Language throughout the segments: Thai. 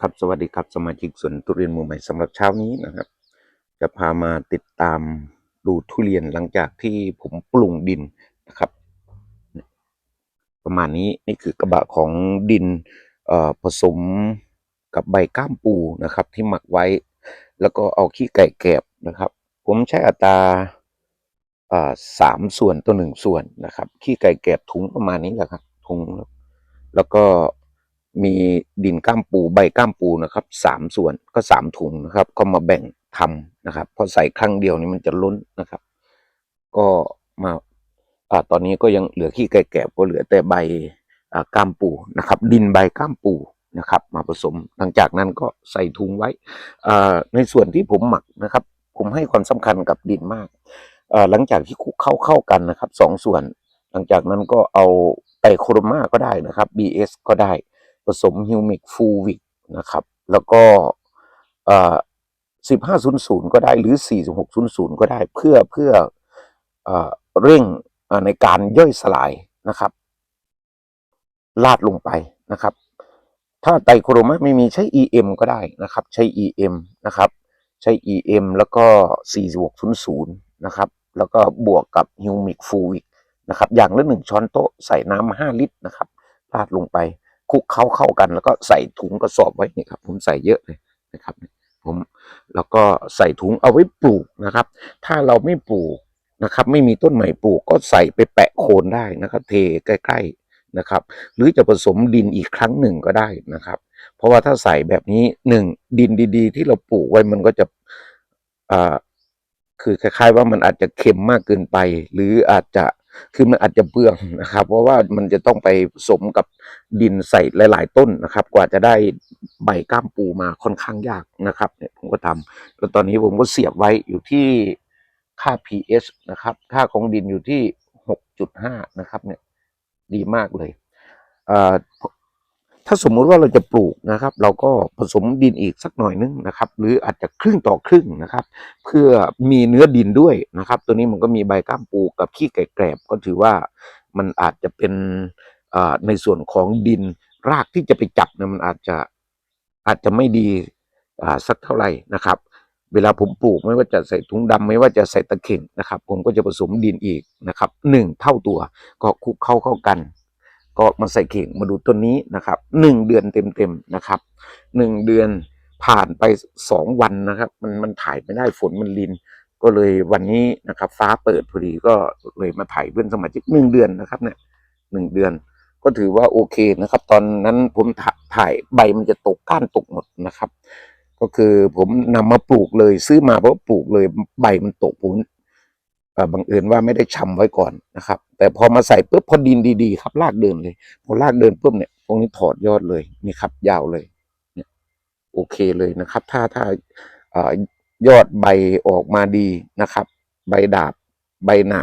ครับสวัสดีครับสมาชิกสวนทุเรียนมือใหม่สำหรับเช้านี้นะครับ จะพามาติดตามดูทุเรียนหลังจากที่ผมปรุงดินนะครับ ประมาณนี้นี่คือกระบะของดินผสมกับใบก้ามปูนะครับ ที่หมักไว้ แล้วก็เอาขี้ไก่แกบนะครับ ผมใช้อัตราสามส่วนต่อหนึ่งส่วนนะครับ ขี้ไก่แกบถุงประมาณนี้แหละครับถุงแล้วแล้วก็ มีดินก้ามปูใบก้ามปูนะครับสามส่วนก็สามถุงนะครับ ก็มาแบ่งทำนะครับพราะใส่ครั้งเดียวนี่มันจะล้นนะครับ ก็มาอ่าตอนนี้ก็ยังเหลือขี้ไก่แกบก็เหลือแต่ใบอ่าก้ามปูนะครับ ดินใบก้ามปูนะครับ มาผสมหลังจากนั้นก็ใส่ถุงไว้อ่าในส่วนที่ผมหมักนะครับ ผมให้ความสำคัญกับดินมากอ่าหลังจากที่คุกเข้าเข้ากันนะครับสองส่วน หลังจากนั้นก็เอาไตโครมาก็ได้นะครับ BS ก็ได้ ผสมฮิวมิกฟูวิกนะครับ แล้วก็อ่า1500ก็ได้หรือ4600ก็ได้เพื่อเพื่ออเร่งในการย่อยสลายนะครับ ลาดลงไปนะครับ ถ้าไตโครมาไม่มีใช้ EM ก็ได้นะครับ ใช้ EM นะครับ ใช้ EM แล้วก็4600นะครับ แล้วก็บวกกับฮิวมิกฟูวิกนะครับ อย่างละหนึ่งช้อนโต๊ะใส่น้ำห้าลิตรนะครับราดลงไป คลุกเข้าเข้ากัน แล้วก็ใส่ถุงกระสอบไว้นี่ครับ ผมใส่เยอะเลยนะครับ ผมแล้วก็ใส่ถุงเอาไว้ปลูกนะครับ ถ้าเราไม่ปลูกนะครับ ไม่มีต้นใหม่ปลูกก็ใส่ไปแปะโคนได้นะครับ เทใกล้ๆนะครับ หรือจะผสมดินอีกครั้งหนึ่งก็ได้นะครับ เพราะว่าถ้าใส่แบบนี้หนึ่งดินดี ๆ ที่เราปลูกไว้มันก็จะอ่าคือคล้าย ๆ ว่ามันอาจจะเค็มมากเกินไป หรืออาจจะ คือมันอาจจะเปลืองนะครับ เพราะว่ามันจะต้องไปสมกับดินใส่หลาย ๆ ต้นนะครับ กว่าจะได้ใบก้ามปูมาค่อนข้างยากนะครับเนี่ยผมก็ทำแล้วตอนนี้ผมก็เสียบไว้อยู่ที่ค่า pH นะครับ ค่าของดินอยู่ที่ 6.5 นะครับเนี่ยดีมากเลยเอ่อ ถ้าสมมุติว่าเราจะปลูกนะครับ เราก็ผสมดินอีกสักหน่อยนึงนะครับ หรืออาจจะครึ่งต่อครึ่งนะครับ เพื่อมีเนื้อดินด้วยนะครับ ตัวนี้มันก็มีใบก้ามปูกับขี้ไก่แกรบก็ถือว่ามันอาจจะเป็นในส่วนของดินรากที่จะไปจับเนี่ยมันอาจจะอาจจะไม่ดีสักเท่าไหร่นะครับ เวลาผมปลูกไม่ว่าจะใส่ถุงดำไม่ว่าจะใส่ตะเข่งนะครับ ผมก็จะผสมดินอีกนะครับหนึ่งเท่าตัวก็คลุกเข้าเข้ากัน ก็มาใส่เข่งมาดูต้นนี้นะครับหนึ่งเดือนเต็มๆนะครับหนึ่งเดือนผ่านไปสองวันนะครับ มันมันถ่ายไม่ได้ฝนมันลิน ก็เลยวันนี้นะครับ ฟ้าเปิดพอดีก็เลยมาถ่ายเพื่อนสมาชิกหนึ่งเดือนนะครับเนี่ยหนึ่งเดือน ก็ถือว่าโอเคนะครับ ตอนนั้นผมถ่ายใบมันจะตกก้านตกหมดนะครับ ก็คือผมนำมาปลูกเลยซื้อมาเพราะปลูกเลยใบมันตกผม บังเอิญว่าไม่ได้ชำไว้ก่อนนะครับ แต่พอมาใส่ปุ๊บพอดินดีๆครับรากเดินเลย พอรากเดินปุ๊บเนี่ยตรงนี้ถอดยอดเลยนี่ครับ ยาวเลยเนี่ยโอเคเลยนะครับ ถ้าถ้าอยอดใบออกมาดีนะครับ ใบดาบใบหนา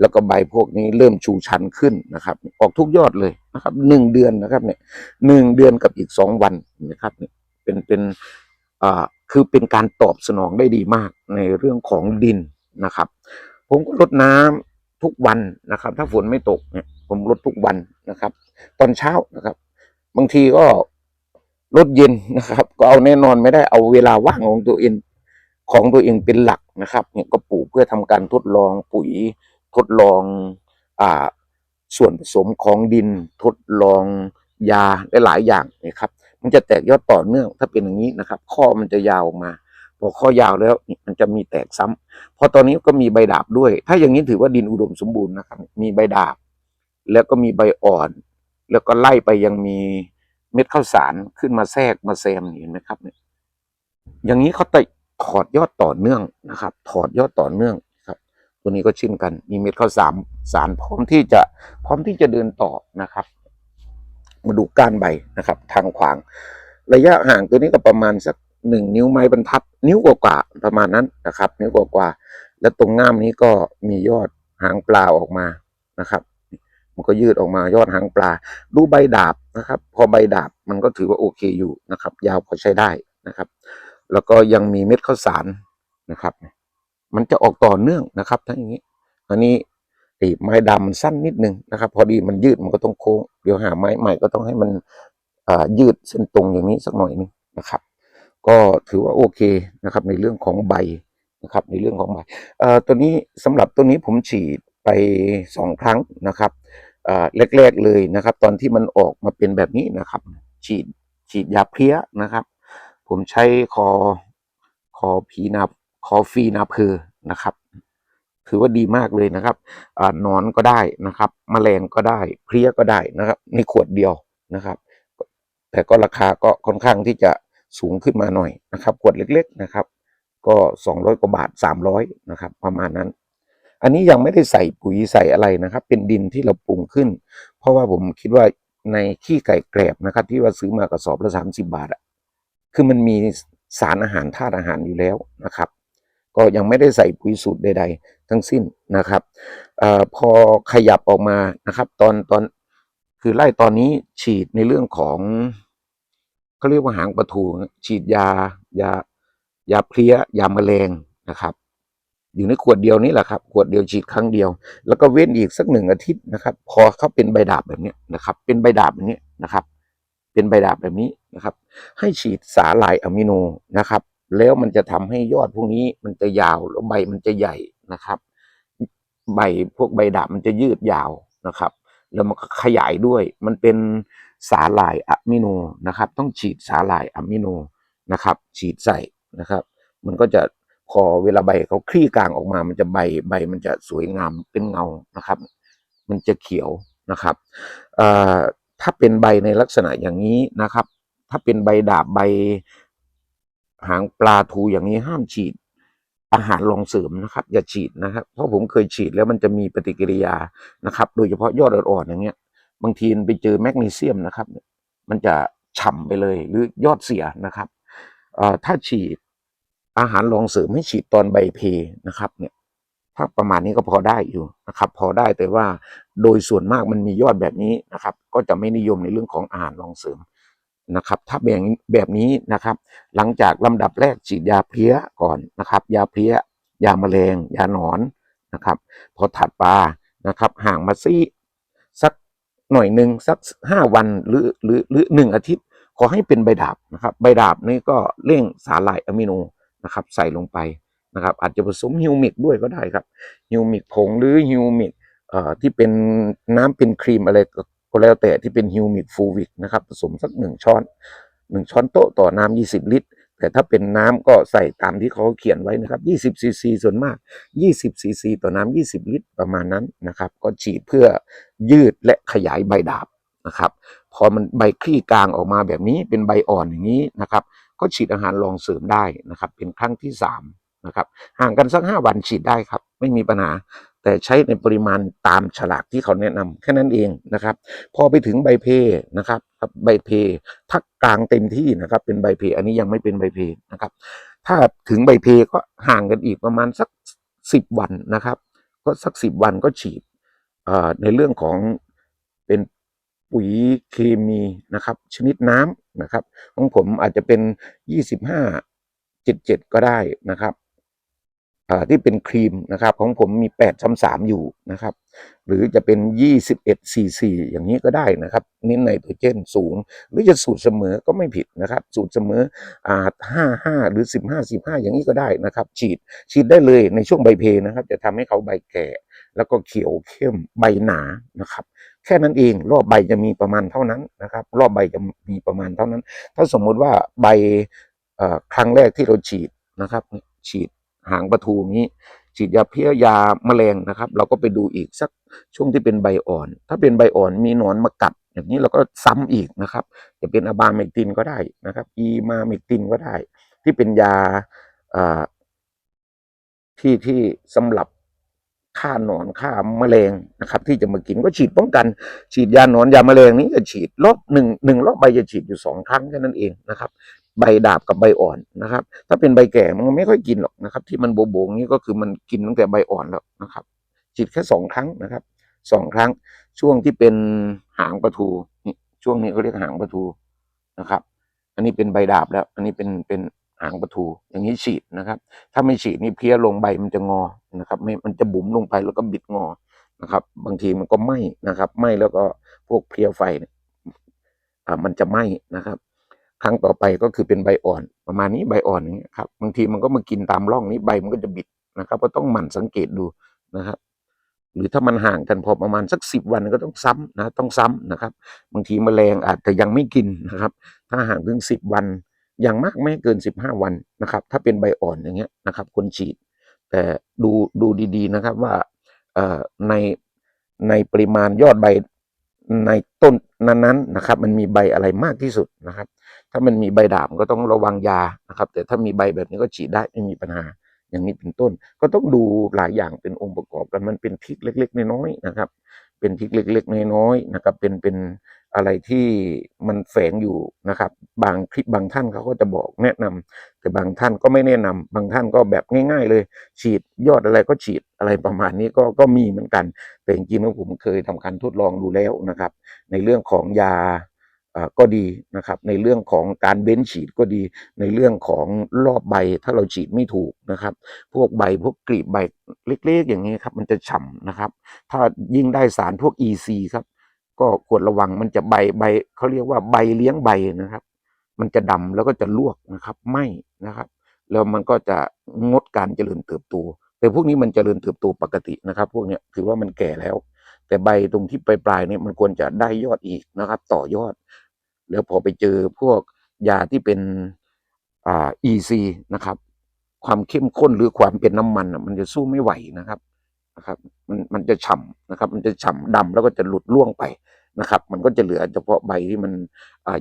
แล้วก็ใบพวกนี้เริ่มชูชันขึ้นนะครับ ออกทุกยอดเลยนะครับหนึ่งเดือนนะครับเนี่ยหนึ่งเดือนกับอีกสองวันนะครับเนี่ยเป็นเป็นอ่าคือเป็นการตอบสนองได้ดีมากในเรื่องของดินนะครับ ผมก็รดน้ำทุกวันนะครับ ถ้าฝนไม่ตกเนี่ยผมรดทุกวันนะครับ ตอนเช้านะครับ บางทีก็รดเย็นนะครับ ก็เอาแน่นอนไม่ได้เอาเวลาว่างของตัวเองของตัวเองเป็นหลักนะครับ เนี่ยก็ปลูกเพื่อทำการทดลองปุ๋ยทดลองอ่าส่วนผสมของดินทดลองยาหลายๆอย่างนะครับ มันจะแตกยอดต่อเนื่องถ้าเป็นอย่างนี้นะครับ ข้อมันจะยาวออกมา พอข้อยาวแล้วมันจะมีแตกซ้ำพอตอนนี้ก็มีใบดาบด้วย ถ้าอย่างนี้ถือว่าดินอุดมสมบูรณ์นะครับ มีใบดาบ แล้วก็มีใบอ่อน แล้วก็ไล่ไปยังมีเม็ดข้าวสารขึ้นมาแทรกมาแซมเห็นไหมครับเนี่ยอย่างนี้เขาตะถอดยอดต่อเนื่องนะครับ ถอดยอดต่อเนื่องครับ ตัวนี้ก็เช่นกัน มีเม็ดข้าวสารสารพร้อมที่จะพร้อมที่จะเดินต่อนะครับ มาดูก้านใบนะครับ ทางขวาง ระยะห่างตัวนี้ก็ประมาณสัก หนึ่งนิ้วไม้บรรทัด นิ้วกว่าๆประมาณนั้นนะครับ นิ้วกว่าๆแล้วตรงง่ามนี้ก็มียอดหางปลาออกมานะครับ มันก็ยืดออกมายอดหางปลา ดูใบดาบนะครับ พอใบดาบมันก็ถือว่าโอเคอยู่นะครับ ยาวพอใช้ได้นะครับ แล้วก็ยังมีเม็ดข้าวสารนะครับ มันจะออกต่อเนื่องนะครับทั้งอย่างนี้ อันนี้ไอ้ไม้ดำมันสั้นนิดนึงนะครับ พอดีมันยืดมันก็ต้องโค้งเดี๋ยวหาไม้ใหม่ก็ต้องให้มันอ่ายืดเส้นตรงอย่างนี้สักหน่อยนึงนะครับ ก็ถือว่าโอเคนะครับในเรื่องของใบนะครับในเรื่องของใบตัวนี้สำหรับตัวนี้ผมฉีดไปสองครั้งนะครับแรกๆเลยนะครับ ตอนที่มันออกมาเป็นแบบนี้นะครับ ฉีดฉีดยาเพลี้ยนะครับ ผมใช้คอคอพีนาคอฟีนาเพอนะครับ ถือว่าดีมากเลยนะครับอนอนก็ได้นะครับแมลงก็ได้เพลี้ยก็ได้นะครับในขวดเดียวนะครับ แต่ก็ราคาก็ค่อนข้างที่จะ สูงขึ้นมาหน่อยนะครับขวดเล็กๆนะครับ ก็ 200 กว่าบาท 300นะครับประมาณนั้น อันนี้ยังไม่ได้ใส่ปุ๋ยใส่อะไรนะครับ เป็นดินที่เราปรุงขึ้น เพราะว่าผมคิดว่าในขี้ไก่แกลบนะครับ ที่ว่าซื้อมากระสอบละ30 บาทอะคือมันมีสารอาหารธาตุอาหารอยู่แล้วนะครับ ก็ยังไม่ได้ใส่ปุ๋ยสูตรใด ๆ ทั้งสิ้นนะครับออพอขยับออกมานะครับ ตอนตอนคือไล่ตอนนี้ฉีดในเรื่องของ เขาเรียกว่าหางปลาทูฉีดยายายาเพลี้ยยาแมลงนะครับ อยู่ในขวดเดียวนี่แหละครับ ขวดเดียวฉีดครั้งเดียว แล้วก็เว้นอีกสักหนึ่งอาทิตย์นะครับ พอเขาเป็นใบดาบแบบนี้นะครับ เป็นใบดาบแบบนี้นะครับ เป็นใบดาบแบบนี้นะครับ ให้ฉีดสาหร่ายอะมิโนนะครับ แล้วมันจะทำให้ยอดพวกนี้มันจะยาวแล้วใบมันจะใหญ่นะครับ ใบพวกใบดาบมันจะยืดยาวนะครับ แล้วมันก็ขยายด้วย มันเป็นสาหร่ายอะมิโนนะครับ ต้องฉีดสาหร่ายอะมิโนนะครับ ฉีดใส่นะครับ มันก็จะพอเวลาใบเขาคลี่กลางออกมา มันจะใบใบมันจะสวยงามเป็นเงานะครับ มันจะเขียวนะครับถ้าเป็นใบในลักษณะอย่างนี้นะครับ ถ้าเป็นใบดาบใบหางปลาทูอย่างนี้ห้ามฉีด อาหารรองเสริมนะครับ อย่าฉีดนะครับเพราะผมเคยฉีดแล้วมันจะมีปฏิกิริยานะครับ โดยเฉพาะยอดอ่อนๆอย่างเงี้ย บางทีไปเจอแมกนีเซียมนะครับ มันจะฉ่ำไปเลยหรือยอดเสียนะครับถ้าฉีดอาหารรองเสริมให้ฉีดตอนใบเพนะครับเนี่ยถ้าประมาณนี้ก็พอได้อยู่นะครับ พอได้แต่ว่าโดยส่วนมากมันมียอดแบบนี้นะครับ ก็จะไม่นิยมในเรื่องของอาหารรองเสริม นะครับถ้าแบบแบบนี้นะครับ หลังจากลำดับแรกฉีดยาเพลี้ยก่อนนะครับ ยาเพลี้ย ยาแมลง ยาหนอนนะครับ พอถัดปานะครับ ห่างมาซี่สักหน่อยหนึ่งสักห้าวันหรือหรือหรือหนึ่งอาทิตย์ ขอให้เป็นใบดาบนะครับ ใบดาบนี่ก็เร่งสาหร่ายอะมิโนนะครับ ใส่ลงไปนะครับ อาจจะผสมฮิวมิกด้วยก็ได้ครับฮิวมิกผงหรือฮิวมิกเอ่อที่เป็นน้ำเป็นครีมอะไร ก็แล้วแต่ที่เป็นฮิวมิกฟูวิกนะครับผสมสักหนึ่งช้อนหนึ่งช้อนโต๊ะต่อน้ำยี่สิบลิตร แต่ถ้าเป็นน้ำก็ใส่ตามที่เขาเขียนไว้นะครับยี่สิบซีซีส่วนมากยี่สิบซีซีต่อน้ำยี่สิบลิตรประมาณนั้นนะครับ ก็ฉีดเพื่อยืดและขยายใบดาบนะครับ พอมันใบคลี่กลางออกมาแบบนี้เป็นใบอ่อนอย่างนี้นะครับ ก็ฉีดอาหารรองเสริมได้นะครับ เป็นครั้งที่สามนะครับห่างกันสักห้าวันฉีดได้ครับ ไม่มีปัญหา แต่ใช้ในปริมาณตามฉลากที่เขาแนะนำแค่นั้นเองนะครับ พอไปถึงใบเพนะครับใบเพถ้ากลางเต็มที่นะครับ เป็นใบเพอันนี้ยังไม่เป็นใบเพนะครับ ถ้าถึงใบเพก็ห่างกันอีกประมาณสักสิบวันนะครับ ก็สักสิบวันก็ฉีดในเรื่องของเป็นปุ๋ยเคมีนะครับ ชนิดน้ำนะครับ ของผมอาจจะเป็นยี่สิบห้าเจ็ดเจ็ดก็ได้นะครับ ที่เป็นครีมนะครับ ของผมมี8ซ้ำสามอยู่นะครับ หรือจะเป็น 21 cc อย่างนี้ก็ได้นะครับน้นไนโตรเจนสูง หรือจะสูตรเสมอก็ไม่ผิดนะครับ สูตรเสมออ่า55 หรือ 15 15 อย่างนี้ก็ได้นะครับ ฉีดฉีดได้เลยในช่วงใบเพนะครับ จะทำให้เขาใบแก่ แล้วก็เขียวเข้มใบหนานะครับ แค่นั้นเองรอบใบจะมีประมาณเท่านั้นนะครับ รอบใบจะมีประมาณเท่านั้น ถ้าสมมุติว่าใบครั้งแรกที่เราฉีดนะครับฉีด หางปลาทูงนี้ ฉีดยาเพี้ยยาแมลงนะครับ เราก็ไปดูอีกสักช่วงที่เป็นใบอ่อน ถ้าเป็นใบอ่อนมีหนอนมากัด อย่างนี้เราก็ซ้ำอีกนะครับ จะเป็นอะบาเมกตินก็ได้นะครับ อีมาเมกตินก็ได้ ที่เป็นยาที่ที่สำหรับฆ่าหนอนฆ่าแมลงนะครับ ที่จะมากินก็ฉีดป้องกัน ฉีดยาหนอนยาแมลงนี้จะฉีดรอบหนึ่งหนึ่งรอบใบจะฉีดอยู่สองครั้งแค่นั้นเองนะครับ ใบดาบกับใบอ่อนนะครับ ถ้าเป็นใบแก่มันไม่ค่อยกินหรอกนะครับ ที่มันโบโบงนี้ก็คือมันกินตั้งแต่ใบอ่อนแล้วนะครับฉีดแค่สองครั้งนะครับสองครั้งช่วงที่เป็นหางปลาทูนี่ช่วงนี้เขาเรียกหางปลาทูนะครับ อันนี้เป็นใบดาบแล้ว อันนี้เป็นเป็นหางปลาทู อย่างนี้ฉีดนะครับ ถ้าไม่ฉีดนี่เพลี้ยลงใบมันจะงอนะครับไม่มันจะบุ๋มลงไปแล้วก็บิดงอนะครับ บางทีมันก็ไหม้นะครับไหม้แล้วก็พวกเพลี้ยไฟเนี่ยอ่ามันจะไหม้นะครับ ครั้งต่อไปก็คือเป็นใบอ่อน ประมาณนี้ใบอ่อนอย่างเงี้ยครับบางทีมันก็มากินตามร่องนี้ใบมันก็จะบิดนะครับก็ต้องหมั่นสังเกตดูนะครับ หรือถ้ามันห่างกันพอประมาณสักสิบวันก็ต้องซ้ำนะต้องซ้ำนะครับ บางทีแมลงอาจจะยังไม่กินนะครับ ถ้าห่างถึงสิบวันอย่างมากไม่เกินสิบห้าวันนะครับ ถ้าเป็นใบอ่อนอย่างเงี้ยนะครับคนฉีด แต่ดูดูดีๆนะครับว่าเอ่อในในปริมาณยอดใบในต้นนั้นๆนะครับ มันมีใบอะไรมากที่สุดนะครับ ถ้ามันมีใบด่างก็ต้องระวังยานะครับ แต่ถ้ามีใบแบบนี้ก็ฉีดได้ไม่มีปัญหาอย่างนี้เป็นต้น ก็ต้องดูหลายอย่างเป็นองค์ประกอบกันมันเป็นทิกเล็ก ๆ น้อยๆนะครับ เป็นทิกเล็ก ๆ น้อยๆนะครับ เป็นเป็นอะไรที่มันแฝงอยู่นะครับ บางคลิปบางท่านเขาก็จะบอกแนะนำแต่บางท่านก็ไม่แนะนำบางท่านก็แบบง่าย ๆ เลย ฉีดยอดอะไรก็ฉีดอะไรประมาณนี้ก็ก็มีเหมือนกัน แต่จริงๆแล้วผมเคยทำการทดลองดูแล้วนะครับ ในเรื่องของยา ก็ดีนะครับในเรื่องของการเบ้นฉีดก็ดีในเรื่องของรอบใบถ้าเราฉีดไม่ถูกนะครับ พวกใบพวกกลีบใบเล็กๆ อย่างนี้ครับมันจะฉ่ำนะครับ ถ้ายิ่งได้สารพวก EC ครับ ก็ควรระวังมันจะใบใบเขาเรียกว่าใบเลี้ยงใบนะครับ มันจะดำแล้วก็จะลวกนะครับไหมนะครับ แล้วมันก็จะงดการเจริญเติบโตแต่พวกนี้มันเจริญเติบโตปกตินะครับ พวกนี้ถือว่ามันแก่แล้ว แต่ใบตรงที่ปลายๆเนี่ยมันควรจะได้ยอดอีกนะครับ ต่อยอด แล้วพอไปเจอพวกยาที่เป็นอ่า EC นะครับ ความเข้มข้นหรือความเป็นน้ำมันมันจะสู้ไม่ไหวนะครับนะครับ มันมันจะฉ่ำนะครับ มันจะฉ่ำดำแล้วก็จะหลุดล่วงไป นะครับ มันก็จะเหลือเฉพาะใบที่มัน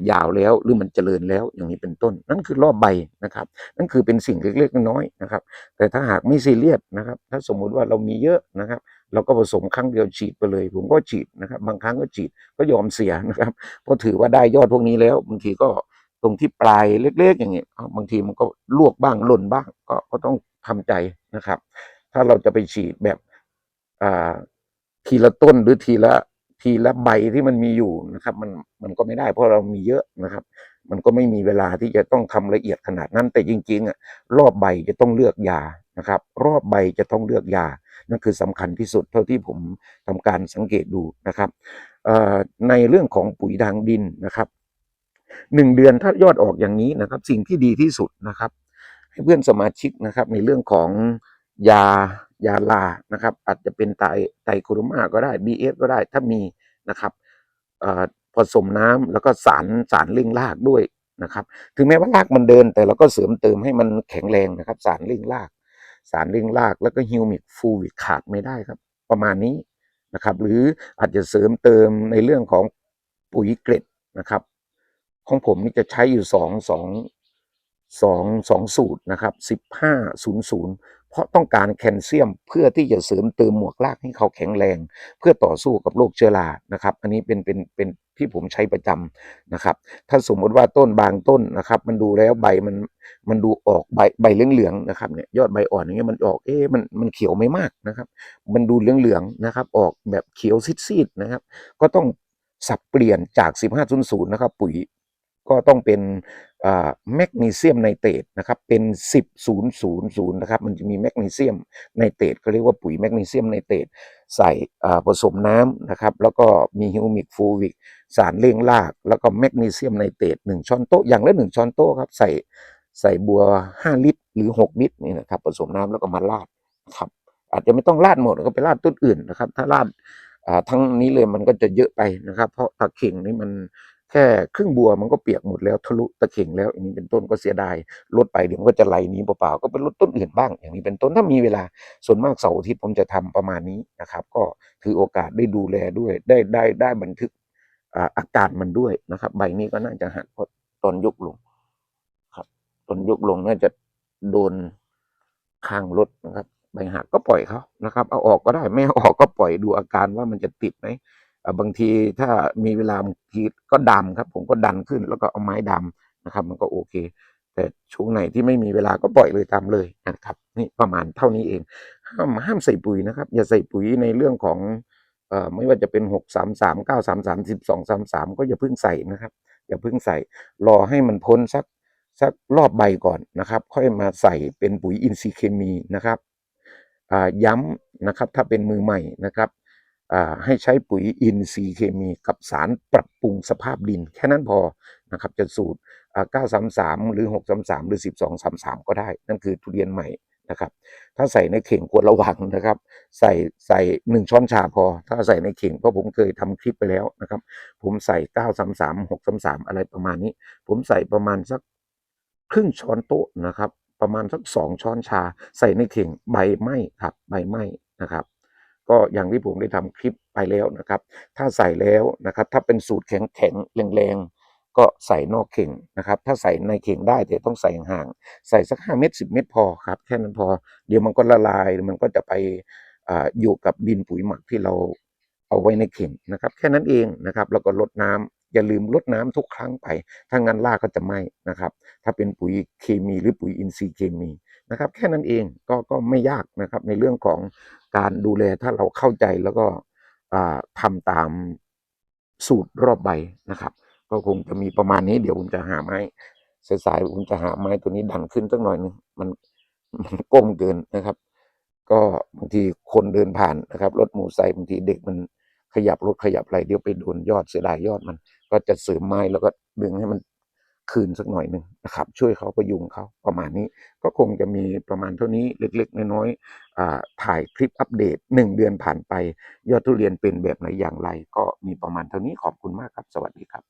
ยาวแล้วหรือมันเจริญแล้วอย่างนี้เป็นต้น นั่นคือรอบใบนะครับ นั่นคือเป็นสิ่งเล็กๆน้อยๆนะครับ แต่ถ้าหากไม่ซีเรียสนะครับ ถ้าสมมุติว่าเรามีเยอะนะครับ เราก็ผสมครั้งเดียวฉีดไปเลย ผมก็ฉีดนะครับ บางครั้งก็ฉีดก็ยอมเสียนะครับเพราะถือว่าได้ยอดพวกนี้แล้วบางทีก็ตรงที่ปลายเล็ก ๆ อย่างเงี้ยบางทีมันก็ลวกบ้างหล่นบ้าง ก็ก็ต้องทำใจนะครับ ถ้าเราจะไปฉีดแบบอ่าทีละต้นหรือทีละ ทีละใบที่มันมีอยู่นะครับ มันมันก็ไม่ได้เพราะเรามีเยอะนะครับ มันก็ไม่มีเวลาที่จะต้องทำละเอียดขนาดนั้นแต่จริงๆอะรอบใบจะต้องเลือกยานะครับ รอบใบจะต้องเลือกยานั่นคือสำคัญที่สุดเท่าที่ผมทำการสังเกตดูนะครับในเรื่องของปุ๋ยทางดินนะครับหนึ่งเดือนถ้ายอดออกอย่างนี้นะครับ สิ่งที่ดีที่สุดนะครับ ให้เพื่อนสมาชิกนะครับในเรื่องของ ยายาลานะครับ อาจจะเป็นไตไตโคโรมาก็ได้ BS ก็ได้ถ้ามีนะครับผสมน้ำแล้วก็สารสารเร่งรากด้วยนะครับ ถึงแม้ว่ารากมันเดิน แต่เราก็เสริมเติมให้มันแข็งแรงนะครับ สารเร่งราก สารเร่งรากแล้วก็ฮิวมิกฟูวิกขาดไม่ได้ครับ ประมาณนี้นะครับ หรืออาจจะเสริมเติมในเรื่องของปุ๋ยเกล็ดนะครับ ของผมนี่จะใช้อยู่สองสองสองสองสูตรนะครับสิบห้าศูนย์ศูนย์ เพราะต้องการแคลเซียมเพื่อที่จะเสริมเติมหมวกรากให้เขาแข็งแรง เพื่อต่อสู้กับโรคเชื้อรานะครับ อันนี้เป็นเป็นเป็นที่ผมใช้ประจำนะครับ ถ้าสมมติว่าต้นบางต้นนะครับ มันดูแล้วใบมันมันดูออกใบใบเหลืองๆนะครับเนี่ยยอดใบอ่อนอย่างเงี้ยมันออกเอ๊ะมันมันเขียวไม่มากนะครับ มันดูเหลืองๆนะครับ ออกแบบเขียวซีดๆนะครับ ก็ต้องสับเปลี่ยนจาก 1500 นะครับ ปุ๋ยก็ต้องเป็น แมกนีเซียมไนเตรตนะครับเป็น1000นะครับมันจะมีแมกนีเซียมไนเตรตเขาเรียกว่าปุ๋ยแมกนีเซียมไนเตรตใส่ผสมน้ำนะครับแล้วก็มีฮิวมิกฟูวิกสารเร่งราก แล้วก็แมกนีเซียมไนเตรตหนึ่งช้อนโต๊ะอย่างละหนึ่งช้อนโต๊ะครับใส่ใส่บัว 5 ลิตร หรือ 6 ลิตรนี่นะครับผสมน้ำแล้วก็มาราดครับอาจจะไม่ต้องราดหมดก็ไปราดต้นอื่นนะครับ ถ้าราดทั้งนี้เลยมันก็จะเยอะไปนะครับ เพราะตะเข่งนี่มัน แค่ครึ่งบัวมันก็เปียกหมดแล้วทะลุตะเข่งแล้วอย่างนี้เป็นต้นก็เสียดายลดไปเดี๋ยวมันก็จะไหลนี้เปล่าๆก็เป็นลดต้นอื่นบ้าง อย่างนี้เป็นต้นถ้ามีเวลาส่วนมากเสาร์อาทิตย์ผมจะทำประมาณนี้นะครับ ก็ถือโอกาสได้ดูแลด้วยได้ได้ได้บันทึกอาการมันด้วยนะครับ ใบนี้ก็น่าจะหักเพราะตอนยกลงครับตอนยกลงน่าจะโดนข้างรถนะครับใบหักก็ปล่อยเขานะครับ เอาออกก็ได้ไม่เอาออกก็ปล่อยดูอาการว่ามันจะติดไหม บางทีถ้ามีเวลาบางทีก็ดำครับ ผมก็ดันขึ้น แล้วก็เอาไม้ดำนะครับ มันก็โอเค แต่ช่วงไหนที่ไม่มีเวลาก็ปล่อยเลยตามเลยนะครับ นี่ประมาณเท่านี้เองห้ามห้ามใส่ปุ๋ยนะครับ อย่าใส่ปุ๋ยในเรื่องของเอ่อไม่ว่าจะเป็นหกสามสามเก้าสามสามสิบสองสามสามก็อย่าเพิ่งใส่นะครับ อย่าเพิ่งใส่รอให้มันพ้นสักสักรอบใบก่อนนะครับ ค่อยมาใส่เป็นปุ๋ยอินทรีย์เคมีนะครับย้ำนะครับถ้าเป็นมือใหม่นะครับ ให้ใช้ปุ๋ยอินทรีย์เคมีกับสารปรับปรุงสภาพดิน แค่นั้นพอนะครับจะสูตร 933 หรือ 633 หรือ 1233 ก็ได้ นั่นคือทุเรียนใหม่นะครับ ถ้าใส่ในเข่งควรระวังนะครับ ใส่ใส่หนึ่งช้อนชาพอ ถ้าใส่ในเข่งเพราะผมเคยทำคลิปไปแล้วนะครับ ผมใส่933 633อะไรประมาณนี้ ผมใส่ประมาณสักครึ่งช้อนโต๊ะนะครับ ประมาณสักสองช้อนชา ใส่ในเข่งใบไม้ครับ ใบไม้นะครับ ก็อย่างที่ผมได้ทำคลิปไปแล้วนะครับ ถ้าใส่แล้วนะครับ ถ้าเป็นสูตรแข็งแข็งๆแรงๆก็ใส่นอกเข่งนะครับ ถ้าใส่ในเข่งได้แต่ต้องใส่ห่าง ใส่สัก5เม็ด10เม็ดพอครับแค่นั้นพอ เดี๋ยวมันก็ละลายมันก็จะไปออยู่กับดินปุ๋ยหมักที่เราเอาไว้ในเข่งนะครับ แค่นั้นเองนะครับแล้วก็ลดน้ำอย่าลืมลดน้ำทุกครั้งไป ถ้างั้นรากก็จะไหม้นะครับ ถ้าเป็นปุ๋ยเคมีหรือปุ๋ยอินทรีย์เคมี นะครับ แค่นั้นเองก็ก็ไม่ยากนะครับ ในเรื่องของการดูแลถ้าเราเข้าใจแล้วก็อ่าทำตามสูตรรอบใบนะครับ ก็คงจะมีประมาณนี้เดี๋ยวผมจะหาไม้สายๆผมจะหาไม้ตัวนี้ดันขึ้นสักหน่อยหนึงมันมันก้มเกินนะครับ ก็บางทีคนเดินผ่านนะครับ รถมอเตอร์ไซค์บางทีเด็กมันขยับรถขยับอะไรเดี๋ยวไปโดนยอดเสียดายยอดมัน ก็จะเสริมไม้แล้วก็ดึงให้มัน คืนสักหน่อยหนึ่งนะครับ ช่วยเขาประยุงเขาประมาณนี้ ก็คงจะมีประมาณเท่านี้เล็ก ๆ น้อยๆถ่ายคลิปอัปเดตหนึ่งเดือนผ่านไป ยอดทุเรียนเป็นแบบไหนอย่างไร ก็มีประมาณเท่านี้ขอบคุณมากครับ สวัสดีครับ